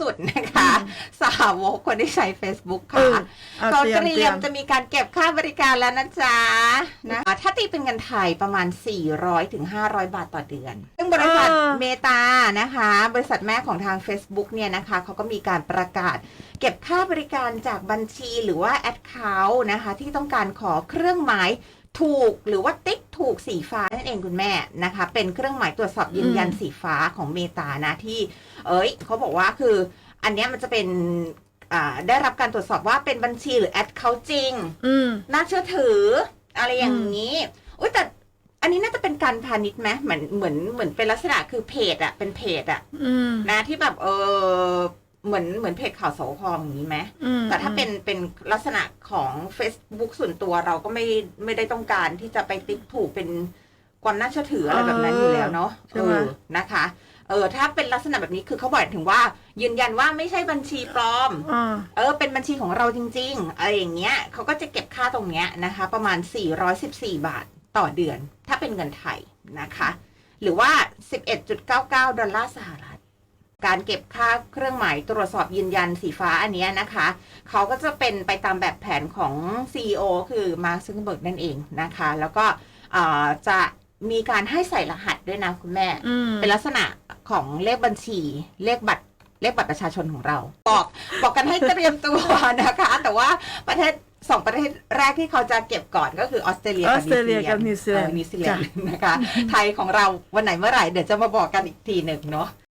สุดนะคะ สาวกคนที่ใช้ Facebook เออค่ะอะก็เตรียมเตรีเตรียยมมจะมีการเก็บค่าบริการแล้วนะจ๊ะนะถ้าตีเป็นเงินไทยประมาณ 400ถึง500 บาทต่อเดือน ซึ่งบริษัทเออเมตานะคะ บริษัทแม่ของทาง Facebook เนี่ยนะคะเขาก็มีการประกาศเก็บค่าบริการจากบัญชีหรือว่าแอดเคาท์นะคะ ที่ต้องการขอเครื่องหมายถูกหรือว่าติ๊ก ถูกสีฟ้านั่นเองคุณแม่นะคะ เป็นเครื่องหมายตรวจสอบยืนยันอืมสีฟ้าของเมตานะที่ เอ้ยเขาบอกว่าคือ อันเนี้ยมันจะเป็นอ่าได้รับการตรวจสอบว่าเป็นบัญชีหรือแอดเขาจริงอืมน่าเชื่อถือ อะไรอย่างนี้อุ้ยแต่อันนี้น่าจะเป็นการพาณิชย์ไหมเหมือนเหมือนเหมือนเป็นลักษณะคือเพจอะเป็นเพจอะอืมนะที่แบบเออ เหมือนเหมือนเพจข่าวสคอย่างนี้ไหมอืมแต่ถ้าเป็นเป็นลักษณะของ Facebook ส่วนตัวเราก็ไม่ไม่ได้ต้องการที่จะไปติ๊กถูกเป็นความน่าเชื่อถืออะไรแบบนั้นอยู่แล้วเนาะใช่ไหมเออนะคะ เออ ถ้าเป็นลักษณะแบบนี้คือเขาบอกถึงว่า ยืนยันว่าไม่ใช่บัญชีปลอมอ่าเออ เป็นบัญชีของเราจริงๆอะไรอย่างเงี้ยเขาก็จะเก็บค่าตรงเนี้ยนะคะ ประมาณ 414 บาทต่อเดือน ถ้าเป็นเงินไทยนะคะ หรือว่า 11.99 ดอลลาร์สหรัฐ การเก็บค่าเครื่องหมายตรวจสอบยืนยันสีฟ้าอันเนี้ยนะคะ เขาก็จะเป็นไปตามแบบแผนของ CEO คือมาร์คซึงเบิร์กนั่นเองนะคะ แล้วก็อ่าจะมีการให้ใส่รหัสด้วยนะคุณแม่อืมเป็นลักษณะของเลขบัญชี เลขบัตรเลขบัตรประชาชนของเรา บอกบอกกันให้เตรียมตัวนะคะ แต่ว่าประเทศสองประเทศแรกที่เขาจะเก็บก่อนก็คือออสเตรเลียออสเตรเลียกับนิวซีแลนด์เออนิวซีแลนด์จ้ะนะคะ ไทยของเราวันไหนเมื่อไหร่เดี๋ยวจะมาบอกกันอีกทีหนึ่งเนาะ